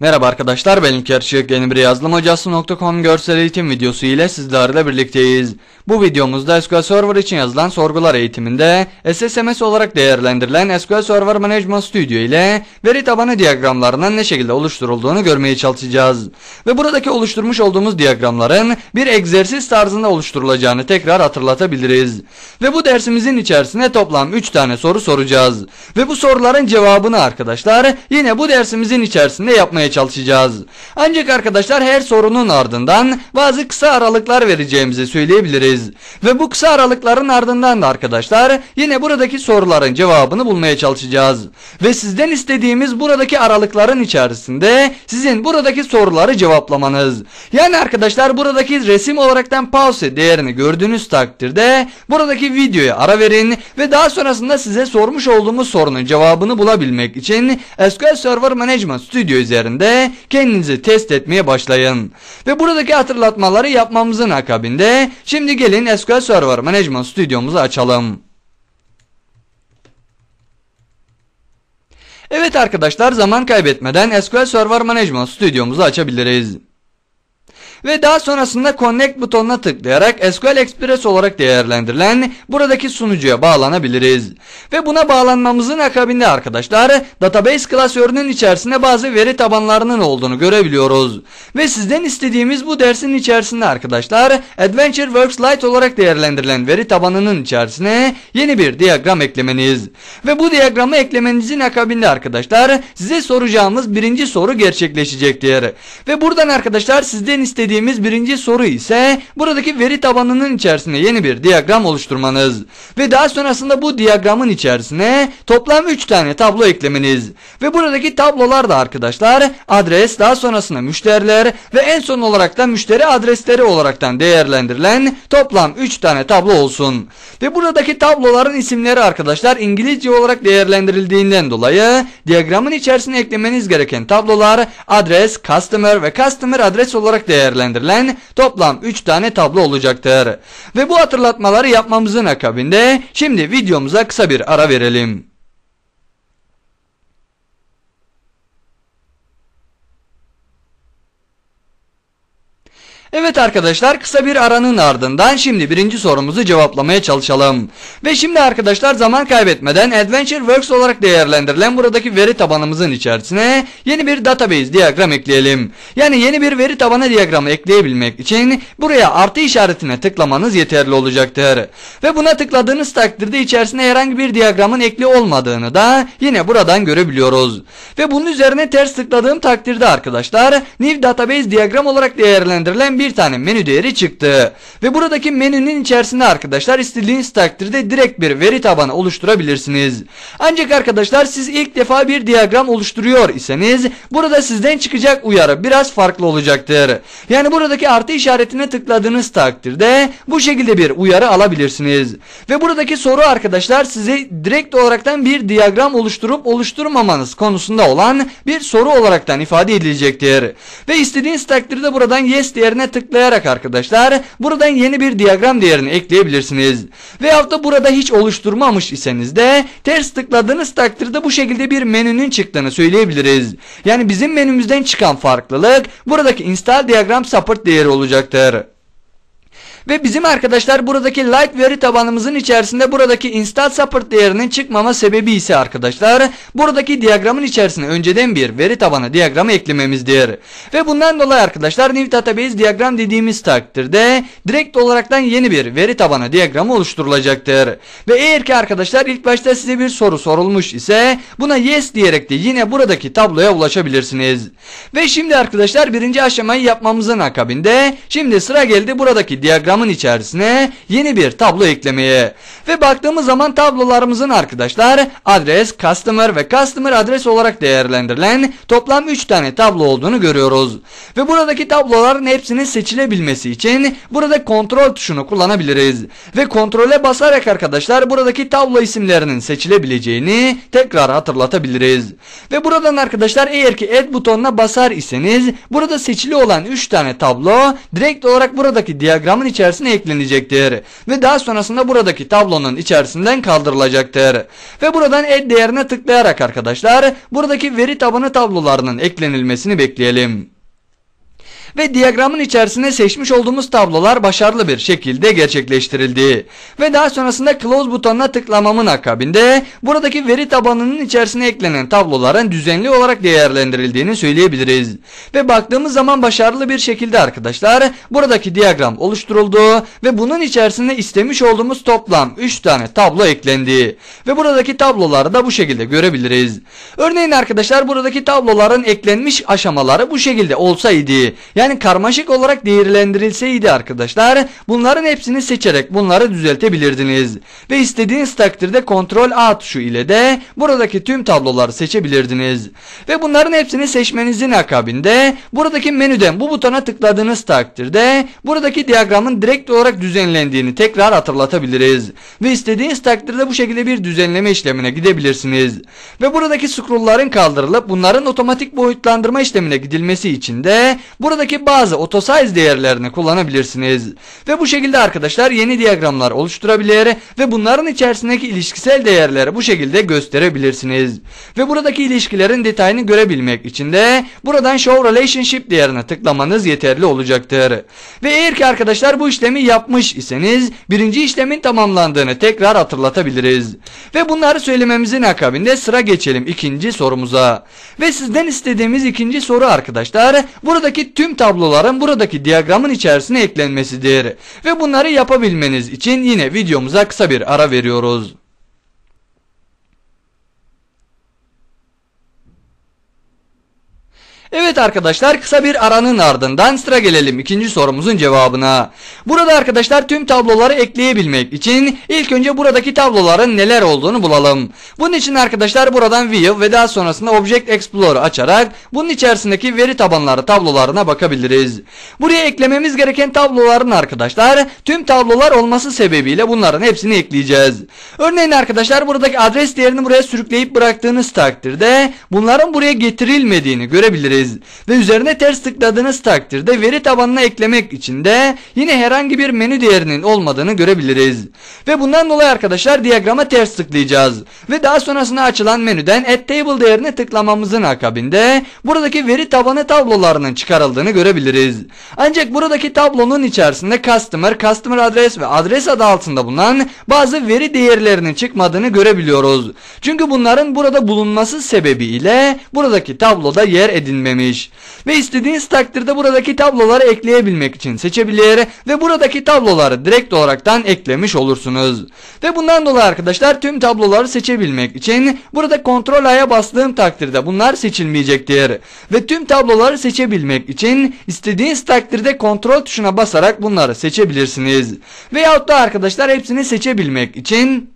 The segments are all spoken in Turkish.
Merhaba arkadaşlar ben İlker yeni bir yazılım hocası.com görsel eğitim videosu ile sizlerle birlikteyiz. Bu videomuzda SQL Server için yazılan sorgular eğitiminde SSMS olarak değerlendirilen SQL Server Management Studio ile veri tabanı diyagramlarının ne şekilde oluşturulduğunu görmeye çalışacağız. Ve buradaki oluşturmuş olduğumuz diyagramların bir egzersiz tarzında oluşturulacağını tekrar hatırlatabiliriz. Ve bu dersimizin içerisinde toplam 3 tane soru soracağız. Ve bu soruların cevabını arkadaşlar yine bu dersimizin içerisinde yapmaya çalışacağız. Ancak arkadaşlar her sorunun ardından bazı kısa aralıklar vereceğimizi söyleyebiliriz. Ve bu kısa aralıkların ardından da arkadaşlar yine buradaki soruların cevabını bulmaya çalışacağız. Ve sizden istediğimiz buradaki aralıkların içerisinde sizin buradaki soruları cevaplamanız. Yani arkadaşlar buradaki resim olaraktan pause değerini gördüğünüz takdirde buradaki videoya ara verin ve daha sonrasında size sormuş olduğumuz sorunun cevabını bulabilmek için SQL Server Management Studio üzerinde kendinizi test etmeye başlayın. Ve buradaki hatırlatmaları yapmamızın akabinde şimdi gelin SQL Server Management Studio'muzu açalım. Evet arkadaşlar zaman kaybetmeden SQL Server Management Studio'muzu açabiliriz. Ve daha sonrasında Connect butonuna tıklayarak SQL Express olarak değerlendirilen buradaki sunucuya bağlanabiliriz. Ve buna bağlanmamızın akabinde arkadaşlar database klasörünün içerisinde bazı veri tabanlarının olduğunu görebiliyoruz. Ve sizden istediğimiz bu dersin içerisinde arkadaşlar Adventure Works Lite olarak değerlendirilen veri tabanının içerisine yeni bir diyagram eklemeniz. Ve bu diyagramı eklemenizin akabinde arkadaşlar size soracağımız birinci soru gerçekleşecektir. Ve buradan arkadaşlar sizden istediğimiz istediğimiz birinci soru ise buradaki veri tabanının içerisine yeni bir diyagram oluşturmanız. Ve daha sonrasında bu diyagramın içerisine toplam 3 tane tablo eklemeniz. Ve buradaki tablolar da arkadaşlar adres daha sonrasında müşteriler ve en son olarak da müşteri adresleri olaraktan değerlendirilen toplam 3 tane tablo olsun. Ve buradaki tabloların isimleri arkadaşlar İngilizce olarak değerlendirildiğinden dolayı diyagramın içerisine eklemeniz gereken tablolar adres, customer ve customer adres olarak değerlendirilir değerlendirilen toplam 3 tane tablo olacaktır. Ve bu hatırlatmaları yapmamızın akabinde şimdi videomuza kısa bir ara verelim. Evet arkadaşlar kısa bir aranın ardından şimdi birinci sorumuzu cevaplamaya çalışalım. Ve şimdi arkadaşlar zaman kaybetmeden Adventure Works olarak değerlendirilen buradaki veri tabanımızın içerisine yeni bir database diyagram ekleyelim. Yani yeni bir veri tabanı diyagramı ekleyebilmek için buraya artı işaretine tıklamanız yeterli olacaktır. Ve buna tıkladığınız takdirde içerisine herhangi bir diyagramın ekli olmadığını da yine buradan görebiliyoruz. Ve bunun üzerine ters tıkladığım takdirde arkadaşlar New Database diyagram olarak değerlendirilen bir bir tane menü değeri çıktı. Ve buradaki menünün içerisinde arkadaşlar istediğiniz takdirde direkt bir veri tabanı oluşturabilirsiniz. Ancak arkadaşlar siz ilk defa bir diyagram oluşturuyor iseniz burada sizden çıkacak uyarı biraz farklı olacaktır. Yani buradaki artı işaretine tıkladığınız takdirde bu şekilde bir uyarı alabilirsiniz. Ve buradaki soru arkadaşlar size direkt olaraktan bir diyagram oluşturup oluşturmamanız konusunda olan bir soru olaraktan ifade edilecektir. Ve istediğiniz takdirde buradan yes değerine tıklayarak arkadaşlar buradan yeni bir diyagram değerini ekleyebilirsiniz. Veyahut da burada hiç oluşturmamış iseniz de ters tıkladığınız takdirde bu şekilde bir menünün çıktığını söyleyebiliriz. Yani bizim menümüzden çıkan farklılık buradaki install diagram support değeri olacaktır. Ve bizim arkadaşlar buradaki light veri tabanımızın içerisinde buradaki install support değerinin çıkmama sebebi ise arkadaşlar buradaki diyagramın içerisine önceden bir veri tabanı diyagramı eklememizdir. Ve bundan dolayı arkadaşlar new database diyagram dediğimiz takdirde direkt olaraktan yeni bir veri tabanı diyagramı oluşturulacaktır. Ve eğer ki arkadaşlar ilk başta size bir soru sorulmuş ise buna yes diyerek de yine buradaki tabloya ulaşabilirsiniz. Ve şimdi arkadaşlar birinci aşamayı yapmamızın akabinde şimdi sıra geldi buradaki diyagram diyagramın içerisine yeni bir tablo eklemeye. Ve baktığımız zaman tablolarımızın arkadaşlar adres, customer ve customer adres olarak değerlendirilen toplam 3 tane tablo olduğunu görüyoruz. Ve buradaki tabloların hepsinin seçilebilmesi için burada kontrol tuşunu kullanabiliriz. Ve kontrole basarak arkadaşlar buradaki tablo isimlerinin seçilebileceğini tekrar hatırlatabiliriz. Ve buradan arkadaşlar eğer ki add butonuna basar iseniz burada seçili olan 3 tane tablo direkt olarak buradaki diyagramın içerisinde içerisine eklenecektir. Ve daha sonrasında buradaki tablonun içerisinden kaldırılacaktır. Ve buradan add değerine tıklayarak arkadaşlar buradaki veri tabanı tablolarının eklenilmesini bekleyelim ve diyagramın içerisine seçmiş olduğumuz tablolar başarılı bir şekilde gerçekleştirildi. Ve daha sonrasında close butonuna tıklamamın akabinde buradaki veri tabanının içerisine eklenen tabloların düzenli olarak değerlendirildiğini söyleyebiliriz. Ve baktığımız zaman başarılı bir şekilde arkadaşlar buradaki diyagram oluşturuldu ve bunun içerisinde istemiş olduğumuz toplam 3 tane tablo eklendi. Ve buradaki tabloları da bu şekilde görebiliriz. Örneğin arkadaşlar buradaki tabloların eklenmiş aşamaları bu şekilde olsaydı yani yani karmaşık olarak değerlendirilseydi arkadaşlar bunların hepsini seçerek bunları düzeltebilirdiniz. Ve istediğiniz takdirde kontrol A tuşu ile de buradaki tüm tabloları seçebilirdiniz. Ve bunların hepsini seçmenizin akabinde buradaki menüden bu butona tıkladığınız takdirde buradaki diyagramın direkt olarak düzenlendiğini tekrar hatırlatabiliriz. Ve istediğiniz takdirde bu şekilde bir düzenleme işlemine gidebilirsiniz. Ve buradaki scrollların kaldırılıp bunların otomatik boyutlandırma işlemine gidilmesi için de buradaki buradaki bazı otosize değerlerini kullanabilirsiniz. Ve bu şekilde arkadaşlar yeni diyagramlar oluşturabilir ve bunların içerisindeki ilişkisel değerleri bu şekilde gösterebilirsiniz. Ve buradaki ilişkilerin detayını görebilmek için de buradan Show Relationship değerine tıklamanız yeterli olacaktır. Ve eğer ki arkadaşlar bu işlemi yapmış iseniz birinci işlemin tamamlandığını tekrar hatırlatabiliriz. Ve bunları söylememizin akabinde sıra geçelim ikinci sorumuza. Ve sizden istediğimiz ikinci soru arkadaşlar buradaki tüm tabloların buradaki diyagramın içerisine eklenmesidir. Ve bunları yapabilmeniz için yine videomuza kısa bir ara veriyoruz. Evet arkadaşlar kısa bir aranın ardından sıra gelelim ikinci sorumuzun cevabına. Burada arkadaşlar tüm tabloları ekleyebilmek için ilk önce buradaki tabloların neler olduğunu bulalım. Bunun için arkadaşlar buradan View ve daha sonrasında Object Explorer açarak bunun içerisindeki veri tabanları tablolarına bakabiliriz. Buraya eklememiz gereken tabloların arkadaşlar tüm tablolar olması sebebiyle bunların hepsini ekleyeceğiz. Örneğin arkadaşlar buradaki adres değerini buraya sürükleyip bıraktığınız takdirde bunların buraya getirilmediğini görebiliriz edebiliriz. Ve üzerine ters tıkladığınız takdirde veri tabanına eklemek için de yine herhangi bir menü değerinin olmadığını görebiliriz. Ve bundan dolayı arkadaşlar diyagrama ters tıklayacağız. Ve daha sonrasında açılan menüden Add Table değerini tıklamamızın akabinde buradaki veri tabanı tablolarının çıkarıldığını görebiliriz. Ancak buradaki tablonun içerisinde Customer, Customer Address ve adres adı altında bulunan bazı veri değerlerinin çıkmadığını görebiliyoruz. Çünkü bunların burada bulunması sebebiyle buradaki tabloda yer edinmemiş eklememiş. Ve istediğiniz takdirde buradaki tabloları ekleyebilmek için seçebilir ve buradaki tabloları direkt olaraktan eklemiş olursunuz. Ve bundan dolayı arkadaşlar tüm tabloları seçebilmek için burada kontrol A'ya bastığım takdirde bunlar seçilmeyecektir. Ve tüm tabloları seçebilmek için istediğiniz takdirde kontrol tuşuna basarak bunları seçebilirsiniz. Veyahut da arkadaşlar hepsini seçebilmek için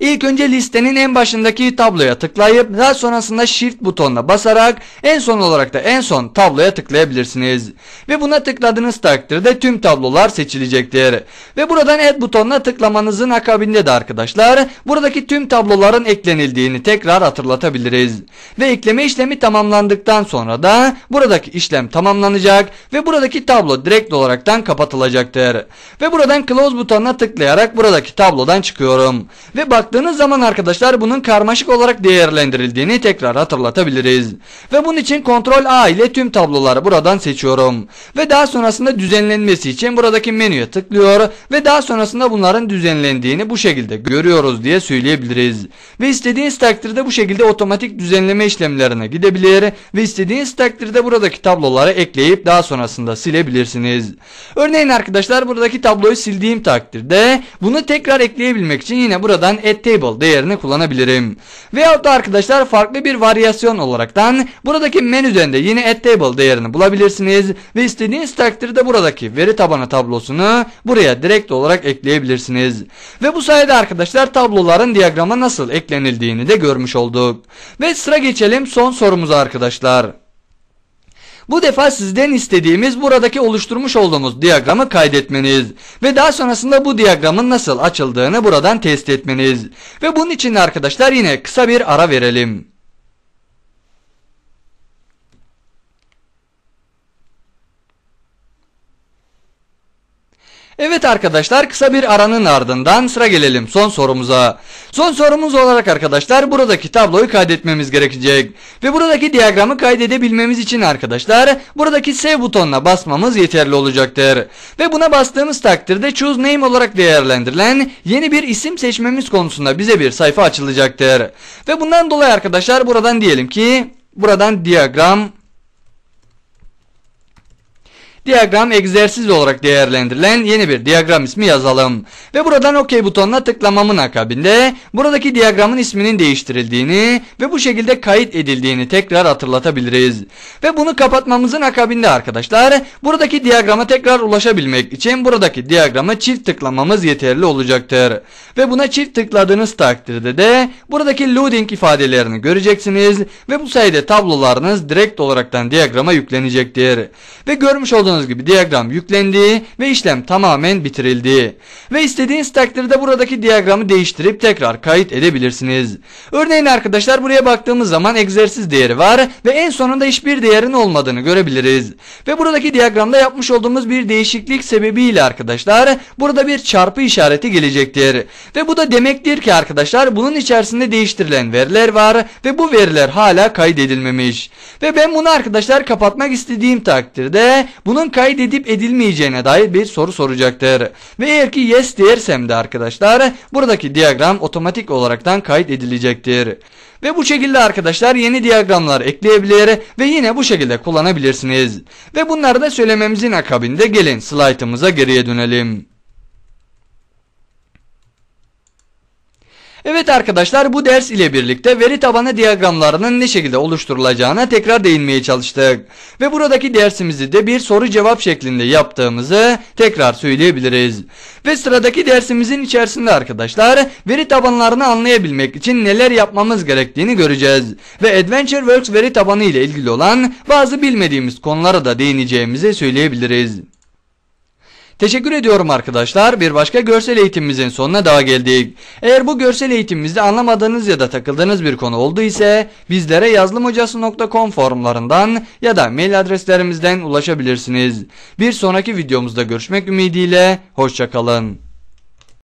İlk önce listenin en başındaki tabloya tıklayıp daha sonrasında shift butonuna basarak en son olarak da en son tabloya tıklayabilirsiniz. Ve buna tıkladığınız takdirde tüm tablolar seçilecektir. Ve buradan add butonuna tıklamanızın akabinde de arkadaşlar buradaki tüm tabloların eklenildiğini tekrar hatırlatabiliriz. Ve ekleme işlemi tamamlandıktan sonra da buradaki işlem tamamlanacak ve buradaki tablo direkt olaraktan kapatılacaktır. Ve buradan close butonuna tıklayarak buradaki tablodan çıkıyorum. Ve baktığınız zaman arkadaşlar bunun karmaşık olarak değerlendirildiğini tekrar hatırlatabiliriz. Ve bunun için Ctrl A ile tüm tabloları buradan seçiyorum. Ve daha sonrasında düzenlenmesi için buradaki menüye tıklıyor ve daha sonrasında bunların düzenlendiğini bu şekilde görüyoruz diye söyleyebiliriz. Ve istediğiniz takdirde bu şekilde otomatik düzenleme işlemlerine gidebilir ve istediğiniz takdirde buradaki tabloları ekleyip daha sonrasında silebilirsiniz. Örneğin arkadaşlar buradaki tabloyu sildiğim takdirde bunu tekrar ekleyebilmek için yine buradan add table değerini kullanabilirim. Veyahut da arkadaşlar farklı bir varyasyon olaraktan buradaki menüden de yine add table değerini bulabilirsiniz ve istediğiniz takdirde buradaki veri tabanı tablosunu buraya direkt olarak ekleyebilirsiniz. Ve bu sayede arkadaşlar tabloların diyagrama nasıl eklenildiğini de görmüş olduk. Ve sıra geçelim son sorumuza arkadaşlar. Bu defa sizden istediğimiz buradaki oluşturmuş olduğumuz diyagramı kaydetmeniz ve daha sonrasında bu diyagramın nasıl açıldığını buradan test etmeniz. Ve bunun için arkadaşlar yine kısa bir ara verelim. Evet arkadaşlar kısa bir aranın ardından sıra gelelim son sorumuza. Son sorumuz olarak arkadaşlar buradaki tabloyu kaydetmemiz gerekecek. Ve buradaki diyagramı kaydedebilmemiz için arkadaşlar buradaki save butonuna basmamız yeterli olacaktır. Ve buna bastığımız takdirde choose name olarak değerlendirilen yeni bir isim seçmemiz konusunda bize bir sayfa açılacaktır. Ve bundan dolayı arkadaşlar buradan diyelim ki buradan diyagram diyagram egzersiz olarak değerlendirilen yeni bir diyagram ismi yazalım. Ve buradan OK butonuna tıklamamın akabinde buradaki diyagramın isminin değiştirildiğini ve bu şekilde kayıt edildiğini tekrar hatırlatabiliriz. Ve bunu kapatmamızın akabinde arkadaşlar buradaki diyagrama tekrar ulaşabilmek için buradaki diyagramı çift tıklamamız yeterli olacaktır. Ve buna çift tıkladığınız takdirde de buradaki loading ifadelerini göreceksiniz ve bu sayede tablolarınız direkt olaraktan diyagrama yüklenecektir. Ve görmüş olduğunuz gördüğünüz gibi diyagram yüklendi ve işlem tamamen bitirildi. Ve istediğiniz takdirde buradaki diyagramı değiştirip tekrar kayıt edebilirsiniz. Örneğin arkadaşlar buraya baktığımız zaman egzersiz değeri var ve en sonunda hiçbir değerin olmadığını görebiliriz. Ve buradaki diyagramda yapmış olduğumuz bir değişiklik sebebiyle arkadaşlar burada bir çarpı işareti gelecektir. Ve bu da demektir ki arkadaşlar bunun içerisinde değiştirilen veriler var ve bu veriler hala kaydedilmemiş. Ve ben bunu arkadaşlar kapatmak istediğim takdirde bunun bunun kaydedip edilmeyeceğine dair bir soru soracaktır. Ve eğer ki yes dersem de arkadaşlar buradaki diyagram otomatik olaraktan kaydedilecektir. Ve bu şekilde arkadaşlar yeni diyagramlar ekleyebilir ve yine bu şekilde kullanabilirsiniz. Ve bunları da söylememizin akabinde gelin slaytımıza geriye dönelim. Evet arkadaşlar bu ders ile birlikte veri tabanı diyagramlarının ne şekilde oluşturulacağına tekrar değinmeye çalıştık. Ve buradaki dersimizi de bir soru cevap şeklinde yaptığımızı tekrar söyleyebiliriz. Ve sıradaki dersimizin içerisinde arkadaşlar veri tabanlarını anlayabilmek için neler yapmamız gerektiğini göreceğiz. Ve AdventureWorks veri tabanı ile ilgili olan bazı bilmediğimiz konulara da değineceğimizi söyleyebiliriz. Teşekkür ediyorum arkadaşlar. Bir başka görsel eğitimimizin sonuna daha geldik. Eğer bu görsel eğitimimizde anlamadığınız ya da takıldığınız bir konu oldu ise bizlere yazılımhocası.com forumlarından ya da mail adreslerimizden ulaşabilirsiniz. Bir sonraki videomuzda görüşmek ümidiyle hoşçakalın.